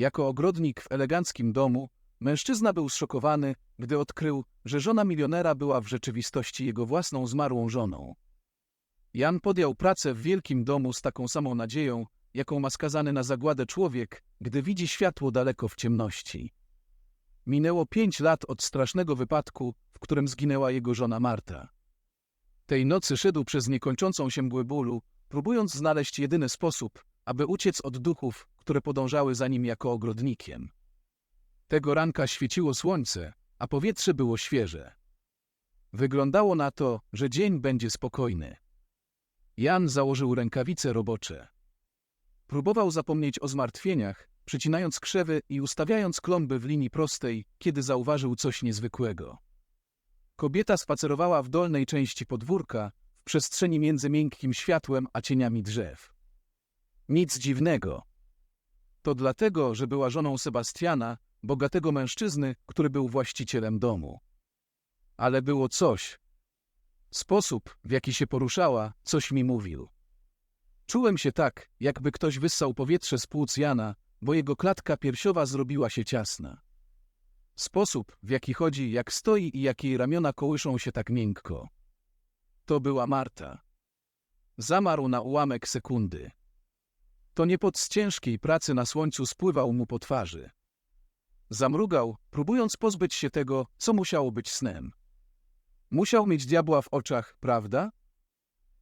Jako ogrodnik w eleganckim domu, mężczyzna był zszokowany, gdy odkrył, że żona milionera była w rzeczywistości jego własną zmarłą żoną. Jan podjął pracę w wielkim domu z taką samą nadzieją, jaką ma skazany na zagładę człowiek, gdy widzi światło daleko w ciemności. Minęło pięć lat od strasznego wypadku, w którym zginęła jego żona Marta. Tej nocy szedł przez niekończącą się mgłę bólu, próbując znaleźć jedyny sposób, aby uciec od duchów, które podążały za nim jako ogrodnikiem. Tego ranka świeciło słońce, a powietrze było świeże. Wyglądało na to, że dzień będzie spokojny. Jan założył rękawice robocze. Próbował zapomnieć o zmartwieniach, przycinając krzewy i ustawiając klomby w linii prostej, kiedy zauważył coś niezwykłego. Kobieta spacerowała w dolnej części podwórka, w przestrzeni między miękkim światłem a cieniami drzew. Nic dziwnego. To dlatego, że była żoną Sebastiana, bogatego mężczyzny, który był właścicielem domu. Ale było coś. Sposób, w jaki się poruszała, coś mi mówił. Czułem się tak, jakby ktoś wyssał powietrze z płuc Jana, bo jego klatka piersiowa zrobiła się ciasna. Sposób, w jaki chodzi, jak stoi i jak jej ramiona kołyszą się tak miękko. To była Marta. Zamarł na ułamek sekundy. To nie pod ciężkiej pracy na słońcu spływał mu po twarzy. Zamrugał, próbując pozbyć się tego, co musiało być snem. Musiał mieć diabła w oczach, prawda?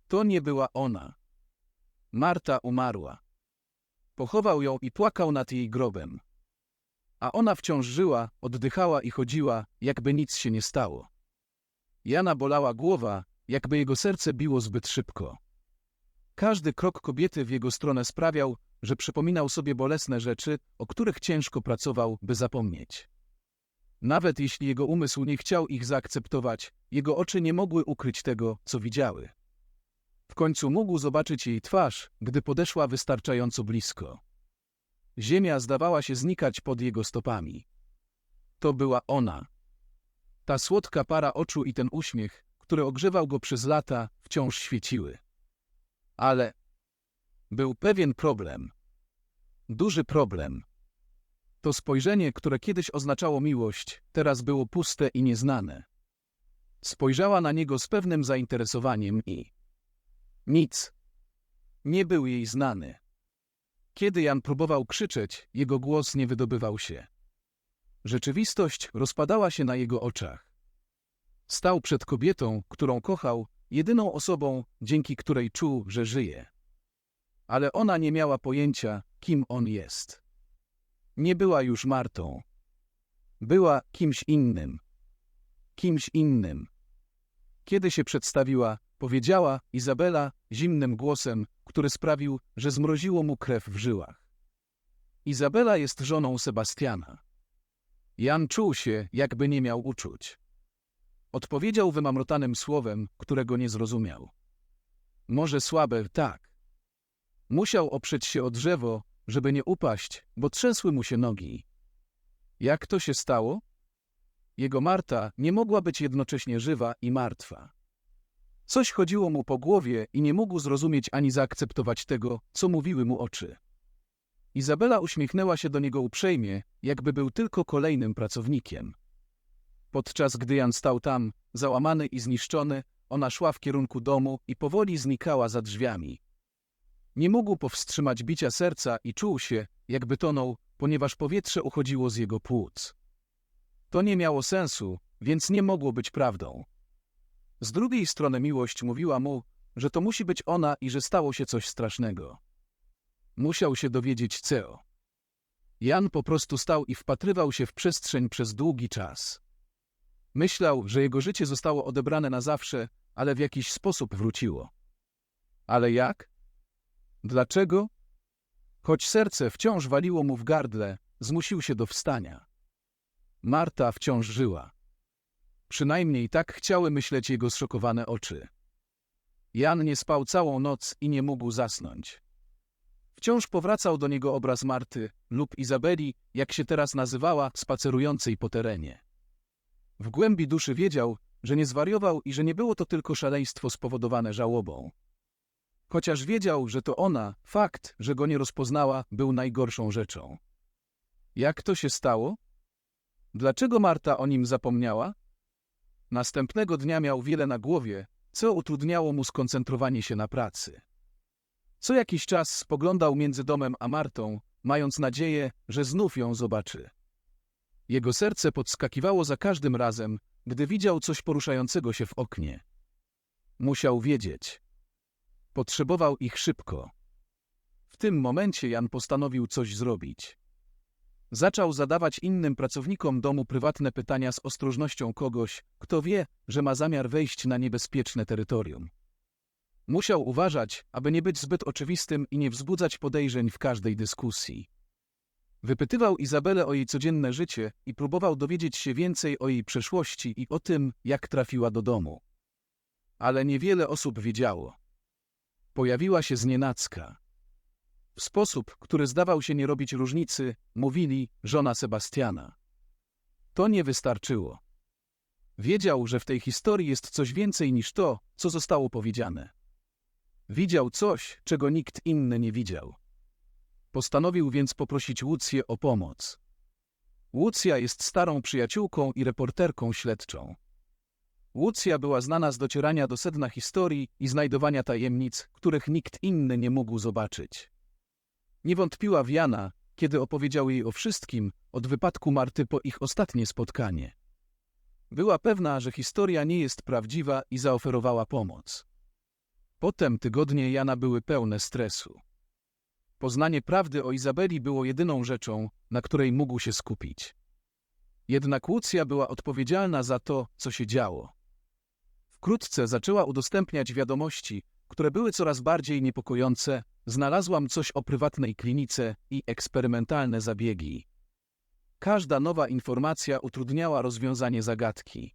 To nie była ona. Marta umarła. Pochował ją i płakał nad jej grobem. A ona wciąż żyła, oddychała i chodziła, jakby nic się nie stało. Jana bolała głowa, jakby jego serce biło zbyt szybko. Każdy krok kobiety w jego stronę sprawiał, że przypominał sobie bolesne rzeczy, o których ciężko pracował, by zapomnieć. Nawet jeśli jego umysł nie chciał ich zaakceptować, jego oczy nie mogły ukryć tego, co widziały. W końcu mógł zobaczyć jej twarz, gdy podeszła wystarczająco blisko. Ziemia zdawała się znikać pod jego stopami. To była ona. Ta słodka para oczu i ten uśmiech, który ogrzewał go przez lata, wciąż świeciły. Ale był pewien problem. Duży problem. To spojrzenie, które kiedyś oznaczało miłość, teraz było puste i nieznane. Spojrzała na niego z pewnym zainteresowaniem i nic. Nie był jej znany. Kiedy Jan próbował krzyczeć, jego głos nie wydobywał się. Rzeczywistość rozpadała się na jego oczach. Stał przed kobietą, którą kochał, jedyną osobą, dzięki której czuł, że żyje. Ale ona nie miała pojęcia, kim on jest. Nie była już Martą. Była kimś innym. Kimś innym. Kiedy się przedstawiła, powiedziała Izabela zimnym głosem, który sprawił, że zmroziło mu krew w żyłach. Izabela jest żoną Sebastiana. Jan czuł się, jakby nie miał uczuć. Odpowiedział wymamrotanym słowem, którego nie zrozumiał. Może słabe, tak. Musiał oprzeć się o drzewo, żeby nie upaść, bo trzęsły mu się nogi. Jak to się stało? Jego Marta nie mogła być jednocześnie żywa i martwa. Coś chodziło mu po głowie i nie mógł zrozumieć ani zaakceptować tego, co mówiły mu oczy. Izabela uśmiechnęła się do niego uprzejmie, jakby był tylko kolejnym pracownikiem. Podczas gdy Jan stał tam, załamany i zniszczony, ona szła w kierunku domu i powoli znikała za drzwiami. Nie mógł powstrzymać bicia serca i czuł się, jakby tonął, ponieważ powietrze uchodziło z jego płuc. To nie miało sensu, więc nie mogło być prawdą. Z drugiej strony miłość mówiła mu, że to musi być ona i że stało się coś strasznego. Musiał się dowiedzieć co. Jan po prostu stał i wpatrywał się w przestrzeń przez długi czas. Myślał, że jego życie zostało odebrane na zawsze, ale w jakiś sposób wróciło. Ale jak? Dlaczego? Choć serce wciąż waliło mu w gardle, zmusił się do wstania. Marta wciąż żyła. Przynajmniej tak chciały myśleć jego zszokowane oczy. Jan nie spał całą noc i nie mógł zasnąć. Wciąż powracał do niego obraz Marty lub Izabeli, jak się teraz nazywała, spacerującej po terenie. W głębi duszy wiedział, że nie zwariował i że nie było to tylko szaleństwo spowodowane żałobą. Chociaż wiedział, że to ona, fakt, że go nie rozpoznała, był najgorszą rzeczą. Jak to się stało? Dlaczego Marta o nim zapomniała? Następnego dnia miał wiele na głowie, co utrudniało mu skoncentrowanie się na pracy. Co jakiś czas spoglądał między domem a Martą, mając nadzieję, że znów ją zobaczy. Jego serce podskakiwało za każdym razem, gdy widział coś poruszającego się w oknie. Musiał wiedzieć. Potrzebował ich szybko. W tym momencie Jan postanowił coś zrobić. Zaczął zadawać innym pracownikom domu prywatne pytania z ostrożnością kogoś, kto wie, że ma zamiar wejść na niebezpieczne terytorium. Musiał uważać, aby nie być zbyt oczywistym i nie wzbudzać podejrzeń w każdej dyskusji. Wypytywał Izabelę o jej codzienne życie i próbował dowiedzieć się więcej o jej przeszłości i o tym, jak trafiła do domu. Ale niewiele osób wiedziało. Pojawiła się znienacka. W sposób, który zdawał się nie robić różnicy, mówili żona Sebastiana. To nie wystarczyło. Wiedział, że w tej historii jest coś więcej niż to, co zostało powiedziane. Widział coś, czego nikt inny nie widział. Postanowił więc poprosić Łucję o pomoc. Łucja jest starą przyjaciółką i reporterką śledczą. Łucja była znana z docierania do sedna historii i znajdowania tajemnic, których nikt inny nie mógł zobaczyć. Nie wątpiła w Jana, kiedy opowiedział jej o wszystkim, od wypadku Marty po ich ostatnie spotkanie. Była pewna, że historia nie jest prawdziwa i zaoferowała pomoc. Potem tygodnie Jana były pełne stresu. Poznanie prawdy o Izabeli było jedyną rzeczą, na której mógł się skupić. Jednak Łucja była odpowiedzialna za to, co się działo. Wkrótce zaczęła udostępniać wiadomości, które były coraz bardziej niepokojące. Znalazłam coś o prywatnej klinice i eksperymentalne zabiegi. Każda nowa informacja utrudniała rozwiązanie zagadki.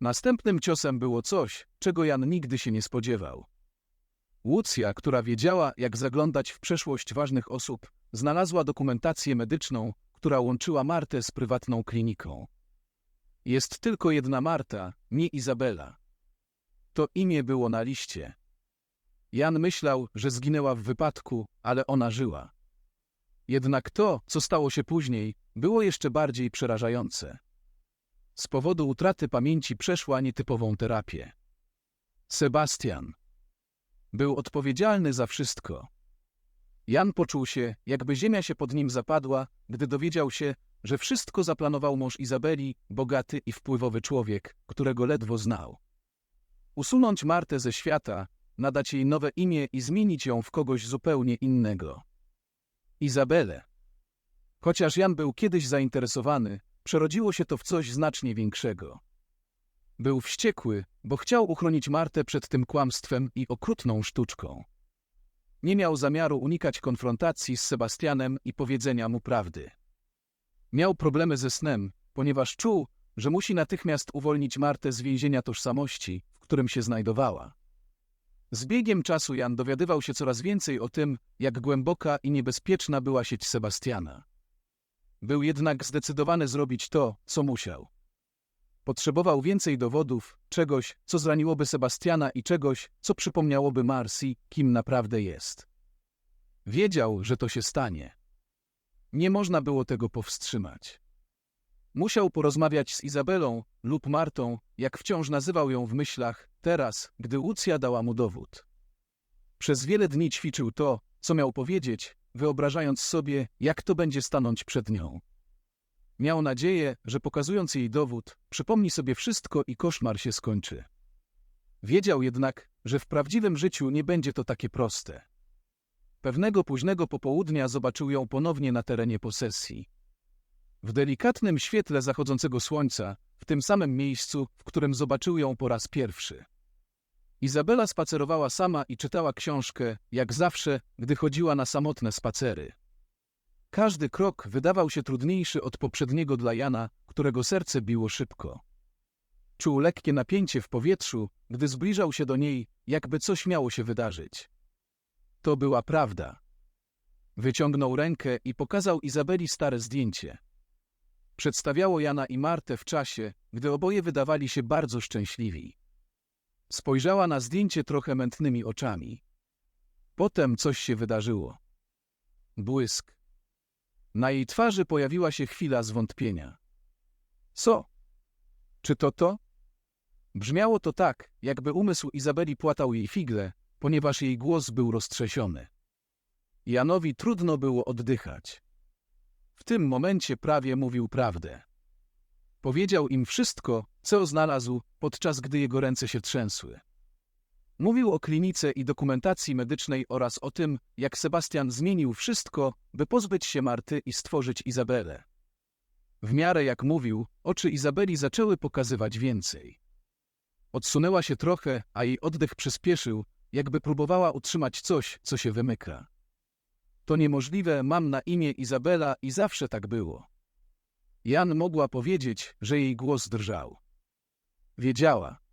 Następnym ciosem było coś, czego Jan nigdy się nie spodziewał. Łucja, która wiedziała, jak zaglądać w przeszłość ważnych osób, znalazła dokumentację medyczną, która łączyła Martę z prywatną kliniką. Jest tylko jedna Marta, nie Izabela. To imię było na liście. Jan myślał, że zginęła w wypadku, ale ona żyła. Jednak to, co stało się później, było jeszcze bardziej przerażające. Z powodu utraty pamięci przeszła nietypową terapię. Sebastian był odpowiedzialny za wszystko. Jan poczuł się, jakby ziemia się pod nim zapadła, gdy dowiedział się, że wszystko zaplanował mąż Izabeli, bogaty i wpływowy człowiek, którego ledwo znał. Usunąć Martę ze świata, nadać jej nowe imię i zmienić ją w kogoś zupełnie innego. Izabelę. Chociaż Jan był kiedyś zainteresowany, przerodziło się to w coś znacznie większego. Był wściekły, bo chciał uchronić Martę przed tym kłamstwem i okrutną sztuczką. Nie miał zamiaru unikać konfrontacji z Sebastianem i powiedzenia mu prawdy. Miał problemy ze snem, ponieważ czuł, że musi natychmiast uwolnić Martę z więzienia tożsamości, w którym się znajdowała. Z biegiem czasu Jan dowiadywał się coraz więcej o tym, jak głęboka i niebezpieczna była sieć Sebastiana. Był jednak zdecydowany zrobić to, co musiał. Potrzebował więcej dowodów, czegoś, co zraniłoby Sebastiana i czegoś, co przypomniałoby Marsi, kim naprawdę jest. Wiedział, że to się stanie. Nie można było tego powstrzymać. Musiał porozmawiać z Izabelą lub Martą, jak wciąż nazywał ją w myślach, teraz, gdy Łucja dała mu dowód. Przez wiele dni ćwiczył to, co miał powiedzieć, wyobrażając sobie, jak to będzie stanąć przed nią. Miał nadzieję, że pokazując jej dowód, przypomni sobie wszystko i koszmar się skończy. Wiedział jednak, że w prawdziwym życiu nie będzie to takie proste. Pewnego późnego popołudnia zobaczył ją ponownie na terenie posesji. W delikatnym świetle zachodzącego słońca, w tym samym miejscu, w którym zobaczył ją po raz pierwszy. Izabela spacerowała sama i czytała książkę, jak zawsze, gdy chodziła na samotne spacery. Każdy krok wydawał się trudniejszy od poprzedniego dla Jana, którego serce biło szybko. Czuł lekkie napięcie w powietrzu, gdy zbliżał się do niej, jakby coś miało się wydarzyć. To była prawda. Wyciągnął rękę i pokazał Izabeli stare zdjęcie. Przedstawiało Jana i Martę w czasie, gdy oboje wydawali się bardzo szczęśliwi. Spojrzała na zdjęcie trochę mętnymi oczami. Potem coś się wydarzyło. Błysk, Na jej twarzy pojawiła się chwila zwątpienia. Co? Czy to to? Brzmiało to tak, jakby umysł Izabeli płatał jej figle, ponieważ jej głos był roztrzesiony. Janowi trudno było oddychać. W tym momencie prawie mówił prawdę. Powiedział im wszystko, co znalazł, podczas gdy jego ręce się trzęsły. Mówił o klinice i dokumentacji medycznej oraz o tym, jak Sebastian zmienił wszystko, by pozbyć się Marty i stworzyć Izabelę. W miarę jak mówił, oczy Izabeli zaczęły pokazywać więcej. Odsunęła się trochę, a jej oddech przyspieszył, jakby próbowała utrzymać coś, co się wymyka. To niemożliwe, mam na imię Izabela i zawsze tak było. Jan mogła powiedzieć, że jej głos drżał. Wiedziała.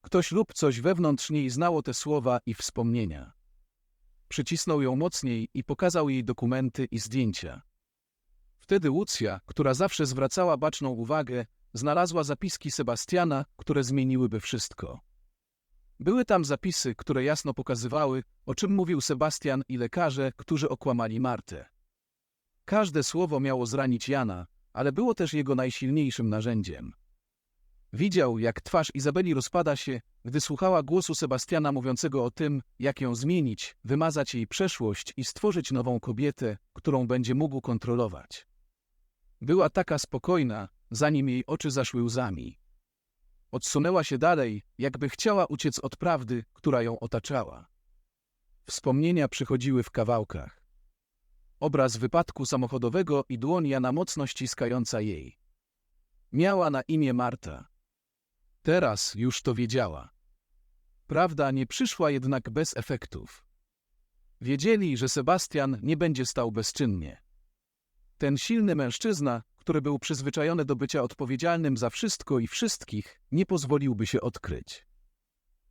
Ktoś lub coś wewnątrz niej znało te słowa i wspomnienia. Przycisnął ją mocniej i pokazał jej dokumenty i zdjęcia. Wtedy Łucja, która zawsze zwracała baczną uwagę, znalazła zapiski Sebastiana, które zmieniłyby wszystko. Były tam zapisy, które jasno pokazywały, o czym mówił Sebastian i lekarze, którzy okłamali Martę. Każde słowo miało zranić Jana, ale było też jego najsilniejszym narzędziem. Widział, jak twarz Izabeli rozpada się, gdy słuchała głosu Sebastiana mówiącego o tym, jak ją zmienić, wymazać jej przeszłość i stworzyć nową kobietę, którą będzie mógł kontrolować. Była taka spokojna, zanim jej oczy zaszły łzami. Odsunęła się dalej, jakby chciała uciec od prawdy, która ją otaczała. Wspomnienia przychodziły w kawałkach. Obraz wypadku samochodowego i dłoń Jana mocno ściskająca jej. Miała na imię Marta. Teraz już to wiedziała. Prawda nie przyszła jednak bez efektów. Wiedzieli, że Sebastian nie będzie stał bezczynnie. Ten silny mężczyzna, który był przyzwyczajony do bycia odpowiedzialnym za wszystko i wszystkich, nie pozwoliłby się odkryć.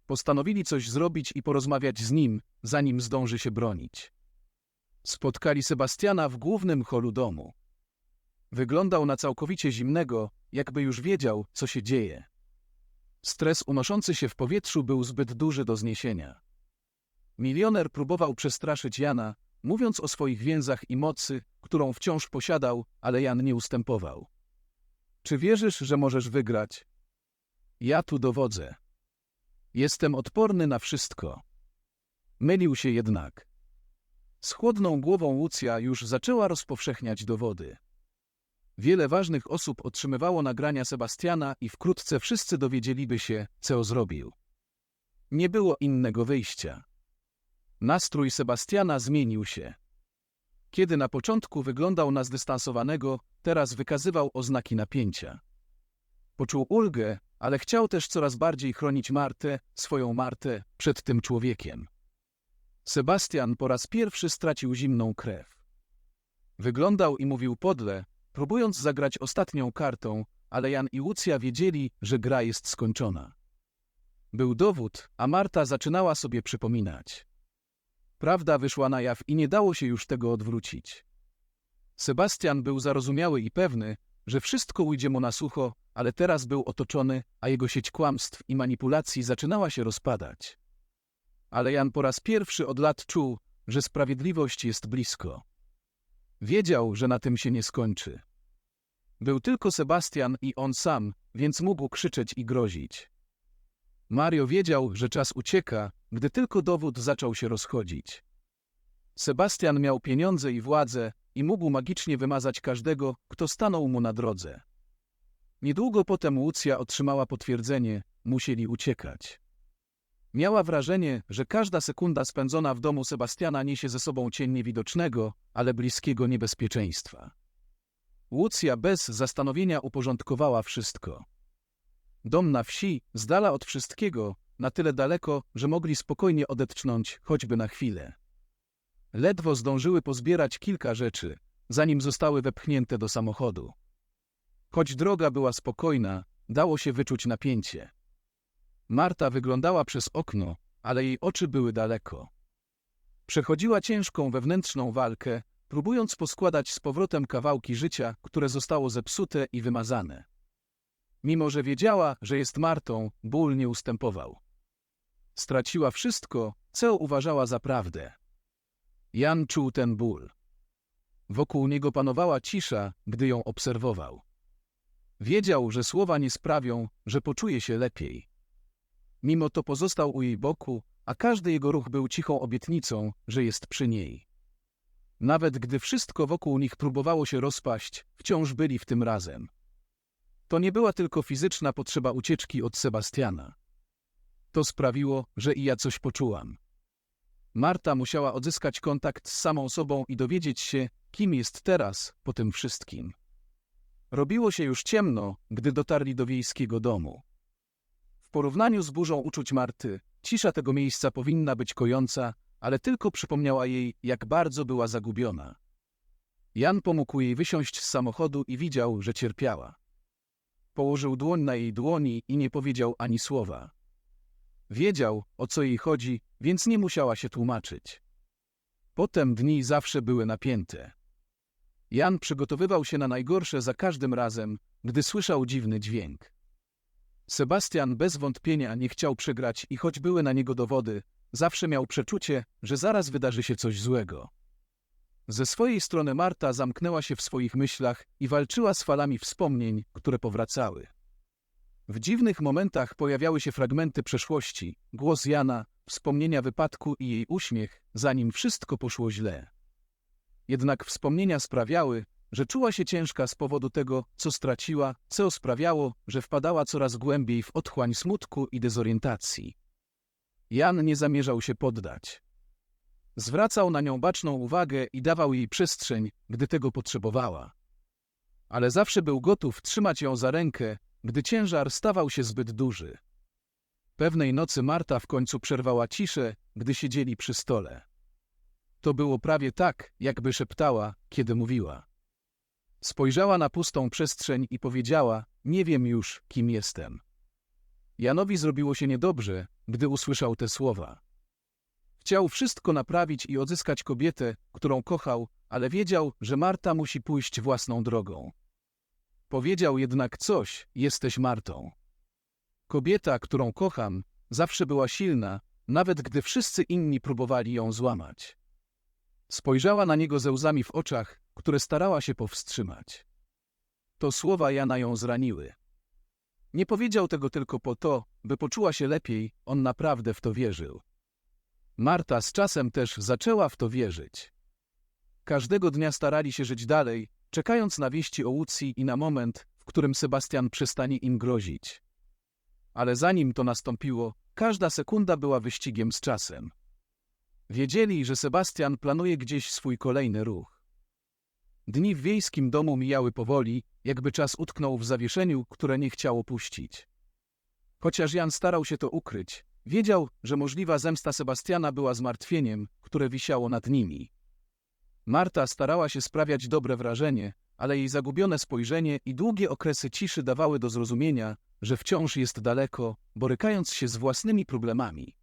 Postanowili coś zrobić i porozmawiać z nim, zanim zdąży się bronić. Spotkali Sebastiana w głównym holu domu. Wyglądał na całkowicie zimnego, jakby już wiedział, co się dzieje. Stres unoszący się w powietrzu był zbyt duży do zniesienia. Milioner próbował przestraszyć Jana, mówiąc o swoich więzach i mocy, którą wciąż posiadał, ale Jan nie ustępował. Czy wierzysz, że możesz wygrać? Ja tu dowodzę. Jestem odporny na wszystko. Mylił się jednak. Z chłodną głową Łucja już zaczęła rozpowszechniać dowody. Wiele ważnych osób otrzymywało nagrania Sebastiana i wkrótce wszyscy dowiedzieliby się, co zrobił. Nie było innego wyjścia. Nastrój Sebastiana zmienił się. Kiedy na początku wyglądał na zdystansowanego, teraz wykazywał oznaki napięcia. Poczuł ulgę, ale chciał też coraz bardziej chronić Martę, swoją Martę, przed tym człowiekiem. Sebastian po raz pierwszy stracił zimną krew. Wyglądał i mówił podle, próbując zagrać ostatnią kartą, ale Jan i Łucja wiedzieli, że gra jest skończona. Był dowód, a Marta zaczynała sobie przypominać. Prawda wyszła na jaw i nie dało się już tego odwrócić. Sebastian był zarozumiały i pewny, że wszystko ujdzie mu na sucho, ale teraz był otoczony, a jego sieć kłamstw i manipulacji zaczynała się rozpadać. Ale Jan po raz pierwszy od lat czuł, że sprawiedliwość jest blisko. Wiedział, że na tym się nie skończy. Był tylko Sebastian i on sam, więc mógł krzyczeć i grozić. Mario wiedział, że czas ucieka, gdy tylko dowód zaczął się rozchodzić. Sebastian miał pieniądze i władzę i mógł magicznie wymazać każdego, kto stanął mu na drodze. Niedługo potem Łucja otrzymała potwierdzenie, musieli uciekać. Miała wrażenie, że każda sekunda spędzona w domu Sebastiana niesie ze sobą cień niewidocznego, ale bliskiego niebezpieczeństwa. Łucja bez zastanowienia uporządkowała wszystko. Dom na wsi, z dala od wszystkiego, na tyle daleko, że mogli spokojnie odetchnąć, choćby na chwilę. Ledwo zdążyły pozbierać kilka rzeczy, zanim zostały wepchnięte do samochodu. Choć droga była spokojna, dało się wyczuć napięcie. Marta wyglądała przez okno, ale jej oczy były daleko. Przechodziła ciężką wewnętrzną walkę, próbując poskładać z powrotem kawałki życia, które zostało zepsute i wymazane. Mimo, że wiedziała, że jest Martą, ból nie ustępował. Straciła wszystko, co uważała za prawdę. Jan czuł ten ból. Wokół niego panowała cisza, gdy ją obserwował. Wiedział, że słowa nie sprawią, że poczuje się lepiej. Mimo to pozostał u jej boku, a każdy jego ruch był cichą obietnicą, że jest przy niej. Nawet gdy wszystko wokół nich próbowało się rozpaść, wciąż byli w tym razem. To nie była tylko fizyczna potrzeba ucieczki od Sebastiana. To sprawiło, że i ja coś poczułam. Marta musiała odzyskać kontakt z samą sobą i dowiedzieć się, kim jest teraz po tym wszystkim. Robiło się już ciemno, gdy dotarli do wiejskiego domu. W porównaniu z burzą uczuć Marty, cisza tego miejsca powinna być kojąca, ale tylko przypomniała jej, jak bardzo była zagubiona. Jan pomógł jej wysiąść z samochodu i widział, że cierpiała. Położył dłoń na jej dłoni i nie powiedział ani słowa. Wiedział, o co jej chodzi, więc nie musiała się tłumaczyć. Potem dni zawsze były napięte. Jan przygotowywał się na najgorsze za każdym razem, gdy słyszał dziwny dźwięk. Sebastian bez wątpienia nie chciał przegrać i choć były na niego dowody, zawsze miał przeczucie, że zaraz wydarzy się coś złego. Ze swojej strony Marta zamknęła się w swoich myślach i walczyła z falami wspomnień, które powracały. W dziwnych momentach pojawiały się fragmenty przeszłości, głos Jana, wspomnienia wypadku i jej uśmiech, zanim wszystko poszło źle. Jednak wspomnienia sprawiały, że czuła się ciężka z powodu tego, co straciła, co sprawiało, że wpadała coraz głębiej w otchłań smutku i dezorientacji. Jan nie zamierzał się poddać. Zwracał na nią baczną uwagę i dawał jej przestrzeń, gdy tego potrzebowała. Ale zawsze był gotów trzymać ją za rękę, gdy ciężar stawał się zbyt duży. Pewnej nocy Marta w końcu przerwała ciszę, gdy siedzieli przy stole. To było prawie tak, jakby szeptała, kiedy mówiła. Spojrzała na pustą przestrzeń i powiedziała: Nie wiem już, kim jestem. Janowi zrobiło się niedobrze, gdy usłyszał te słowa. Chciał wszystko naprawić i odzyskać kobietę, którą kochał, ale wiedział, że Marta musi pójść własną drogą. Powiedział jednak coś: Jesteś Martą. Kobieta, którą kocham, zawsze była silna, nawet gdy wszyscy inni próbowali ją złamać. Spojrzała na niego ze łzami w oczach, które starała się powstrzymać. To słowa Jana ją zraniły. Nie powiedział tego tylko po to, by poczuła się lepiej, on naprawdę w to wierzył. Marta z czasem też zaczęła w to wierzyć. Każdego dnia starali się żyć dalej, czekając na wieści o Łucji i na moment, w którym Sebastian przestanie im grozić. Ale zanim to nastąpiło, każda sekunda była wyścigiem z czasem. Wiedzieli, że Sebastian planuje gdzieś swój kolejny ruch. Dni w wiejskim domu mijały powoli, jakby czas utknął w zawieszeniu, które nie chciało puścić. Chociaż Jan starał się to ukryć, wiedział, że możliwa zemsta Sebastiana była zmartwieniem, które wisiało nad nimi. Marta starała się sprawiać dobre wrażenie, ale jej zagubione spojrzenie i długie okresy ciszy dawały do zrozumienia, że wciąż jest daleko, borykając się z własnymi problemami.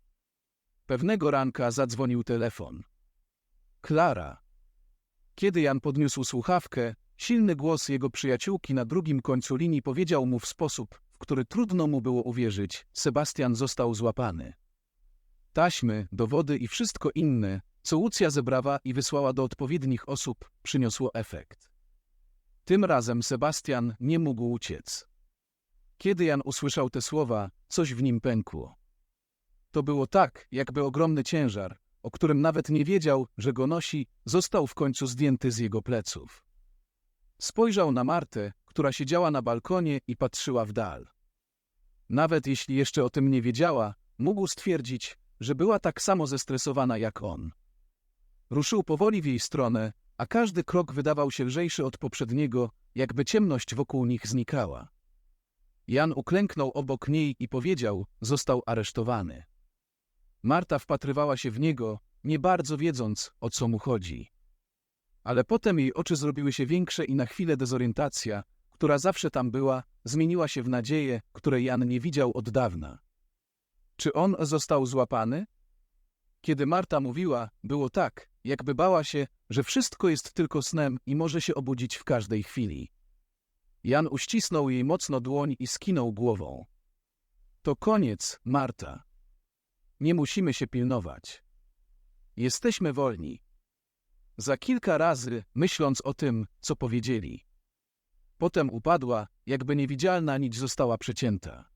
Pewnego ranka zadzwonił telefon. Klara. Kiedy Jan podniósł słuchawkę, silny głos jego przyjaciółki na drugim końcu linii powiedział mu w sposób, w który trudno mu było uwierzyć, Sebastian został złapany. Taśmy, dowody i wszystko inne, co Łucja zebrała i wysłała do odpowiednich osób, przyniosło efekt. Tym razem Sebastian nie mógł uciec. Kiedy Jan usłyszał te słowa, coś w nim pękło. To było tak, jakby ogromny ciężar, o którym nawet nie wiedział, że go nosi, został w końcu zdjęty z jego pleców. Spojrzał na Martę, która siedziała na balkonie i patrzyła w dal. Nawet jeśli jeszcze o tym nie wiedziała, mógł stwierdzić, że była tak samo zestresowana jak on. Ruszył powoli w jej stronę, a każdy krok wydawał się lżejszy od poprzedniego, jakby ciemność wokół nich znikała. Jan uklęknął obok niej i powiedział, został aresztowany. Marta wpatrywała się w niego, nie bardzo wiedząc, o co mu chodzi. Ale potem jej oczy zrobiły się większe i na chwilę dezorientacja, która zawsze tam była, zmieniła się w nadzieję, której Jan nie widział od dawna. Czy on został złapany? Kiedy Marta mówiła, było tak, jakby bała się, że wszystko jest tylko snem i może się obudzić w każdej chwili. Jan uścisnął jej mocno dłoń i skinął głową. To koniec, Marta. Nie musimy się pilnować. Jesteśmy wolni. za kilka razy, myśląc o tym, co powiedzieli. Potem upadła, jakby niewidzialna nić została przecięta.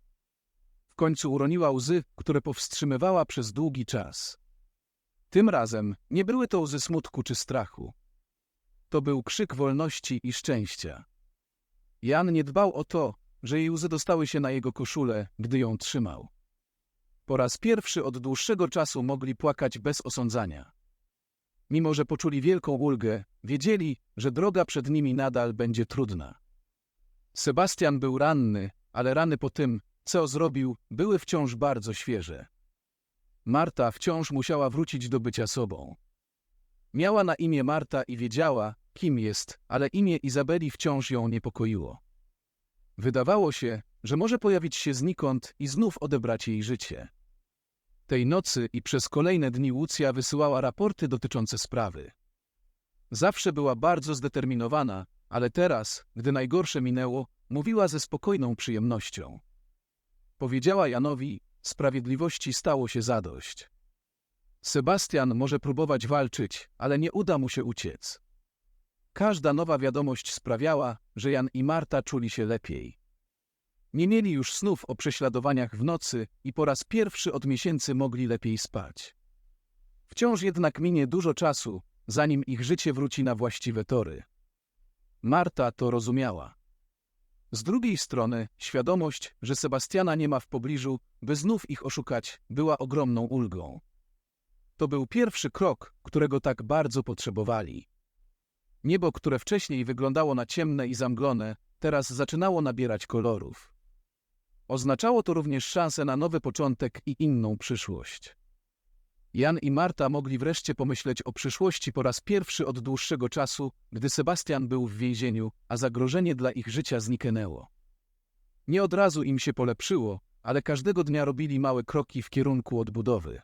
W końcu uroniła łzy, które powstrzymywała przez długi czas. Tym razem nie były to łzy smutku czy strachu. To był krzyk wolności i szczęścia. Jan nie dbał o to, że jej łzy dostały się na jego koszulę, gdy ją trzymał. Po raz pierwszy od dłuższego czasu mogli płakać bez osądzania. Mimo, że poczuli wielką ulgę, wiedzieli, że droga przed nimi nadal będzie trudna. Sebastian był ranny, ale rany po tym, co zrobił, były wciąż bardzo świeże. Marta wciąż musiała wrócić do bycia sobą. Miała na imię Marta i wiedziała, kim jest, ale imię Izabeli wciąż ją niepokoiło. Wydawało się, że może pojawić się znikąd i znów odebrać jej życie. Tej nocy i przez kolejne dni Łucja wysyłała raporty dotyczące sprawy. Zawsze była bardzo zdeterminowana, ale teraz, gdy najgorsze minęło, mówiła ze spokojną przyjemnością. Powiedziała Janowi, sprawiedliwości stało się zadość. Sebastian może próbować walczyć, ale nie uda mu się uciec. Każda nowa wiadomość sprawiała, że Jan i Marta czuli się lepiej. Nie mieli już snów o prześladowaniach w nocy i po raz pierwszy od miesięcy mogli lepiej spać. Wciąż jednak minie dużo czasu, zanim ich życie wróci na właściwe tory. Marta to rozumiała. Z drugiej strony, świadomość, że Sebastiana nie ma w pobliżu, by znów ich oszukać, była ogromną ulgą. To był pierwszy krok, którego tak bardzo potrzebowali. Niebo, które wcześniej wyglądało na ciemne i zamglone, teraz zaczynało nabierać kolorów. Oznaczało to również szansę na nowy początek i inną przyszłość. Jan i Marta mogli wreszcie pomyśleć o przyszłości po raz pierwszy od dłuższego czasu, gdy Sebastian był w więzieniu, a zagrożenie dla ich życia zniknęło. Nie od razu im się polepszyło, ale każdego dnia robili małe kroki w kierunku odbudowy.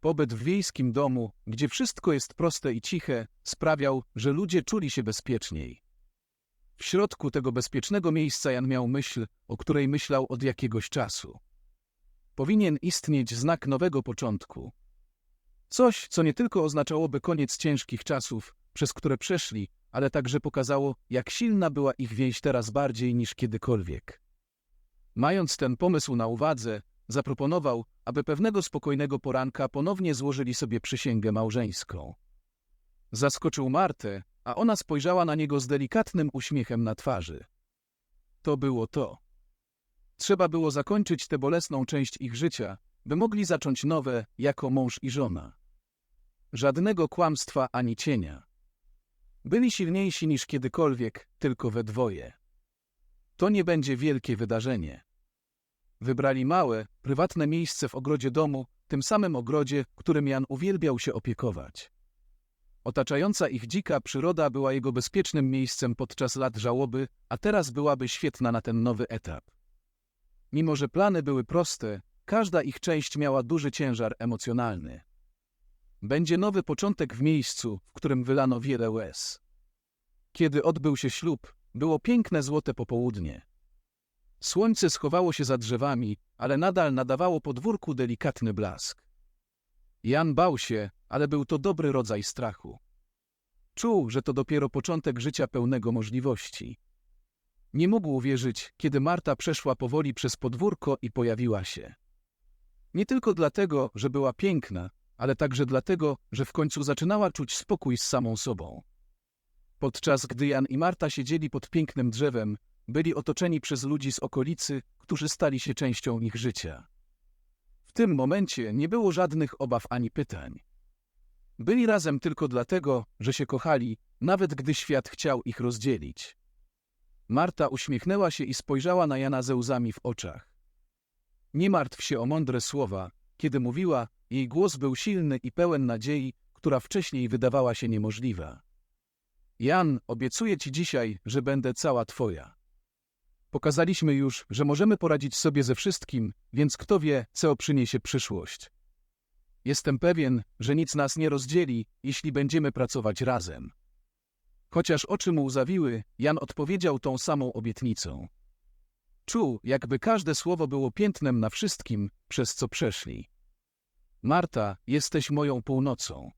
Pobyt w wiejskim domu, gdzie wszystko jest proste i ciche, sprawiał, że ludzie czuli się bezpieczniej. W środku tego bezpiecznego miejsca Jan miał myśl, o której myślał od jakiegoś czasu. Powinien istnieć znak nowego początku. Coś, co nie tylko oznaczałoby koniec ciężkich czasów, przez które przeszli, ale także pokazało, jak silna była ich więź teraz bardziej niż kiedykolwiek. Mając ten pomysł na uwadze, zaproponował, aby pewnego spokojnego poranka ponownie złożyli sobie przysięgę małżeńską. Zaskoczył Martę, a ona spojrzała na niego z delikatnym uśmiechem na twarzy. To było to. Trzeba było zakończyć tę bolesną część ich życia, by mogli zacząć nowe jako mąż i żona. Żadnego kłamstwa ani cienia. Byli silniejsi niż kiedykolwiek, tylko we dwoje. To nie będzie wielkie wydarzenie. Wybrali małe, prywatne miejsce w ogrodzie domu, tym samym ogrodzie, którym Jan uwielbiał się opiekować. Otaczająca ich dzika przyroda była jego bezpiecznym miejscem podczas lat żałoby, a teraz byłaby świetna na ten nowy etap. Mimo, że plany były proste, każda ich część miała duży ciężar emocjonalny. Będzie nowy początek w miejscu, w którym wylano wiele łez. Kiedy odbył się ślub, było piękne złote popołudnie. Słońce schowało się za drzewami, ale nadal nadawało podwórku delikatny blask. Jan bał się, ale był to dobry rodzaj strachu. Czuł, że to dopiero początek życia pełnego możliwości. Nie mógł uwierzyć, kiedy Marta przeszła powoli przez podwórko i pojawiła się. Nie tylko dlatego, że była piękna, ale także dlatego, że w końcu zaczynała czuć spokój z samą sobą. Podczas gdy Jan i Marta siedzieli pod pięknym drzewem, byli otoczeni przez ludzi z okolicy, którzy stali się częścią ich życia. W tym momencie nie było żadnych obaw ani pytań. Byli razem tylko dlatego, że się kochali, nawet gdy świat chciał ich rozdzielić. Marta uśmiechnęła się i spojrzała na Jana ze łzami w oczach. Nie martw się o mądre słowa. Kiedy mówiła, jej głos był silny i pełen nadziei, która wcześniej wydawała się niemożliwa. Jan, obiecuję ci dzisiaj, że będę cała twoja. Pokazaliśmy już, że możemy poradzić sobie ze wszystkim, więc kto wie, co przyniesie przyszłość. Jestem pewien, że nic nas nie rozdzieli, jeśli będziemy pracować razem. Chociaż oczy mu łzawiły, Jan odpowiedział tą samą obietnicą. Czuł, jakby każde słowo było piętnem na wszystkim, przez co przeszli. Marta, jesteś moją północą.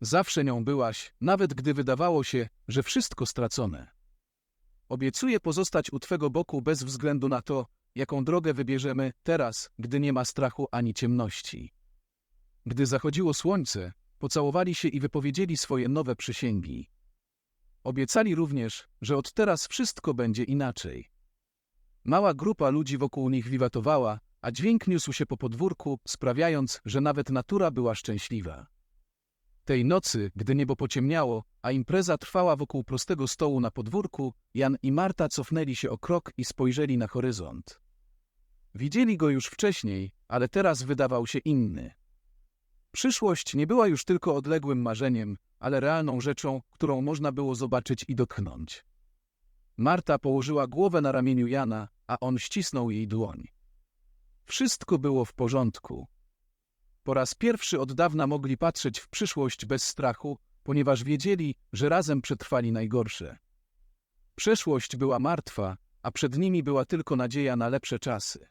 Zawsze nią byłaś, nawet gdy wydawało się, że wszystko stracone. Obiecuję pozostać u Twego boku bez względu na to, jaką drogę wybierzemy teraz, gdy nie ma strachu ani ciemności. Gdy zachodziło słońce, pocałowali się i wypowiedzieli swoje nowe przysięgi. Obiecali również, że od teraz wszystko będzie inaczej. Mała grupa ludzi wokół nich wiwatowała, a dźwięk niósł się po podwórku, sprawiając, że nawet natura była szczęśliwa. Tej nocy, gdy niebo pociemniało, a impreza trwała wokół prostego stołu na podwórku, Jan i Marta cofnęli się o krok i spojrzeli na horyzont. Widzieli go już wcześniej, ale teraz wydawał się inny. Przyszłość nie była już tylko odległym marzeniem, ale realną rzeczą, którą można było zobaczyć i dotknąć. Marta położyła głowę na ramieniu Jana, a on ścisnął jej dłoń. Wszystko było w porządku. Po raz pierwszy od dawna mogli patrzeć w przyszłość bez strachu, ponieważ wiedzieli, że razem przetrwali najgorsze. Przeszłość była martwa, a przed nimi była tylko nadzieja na lepsze czasy.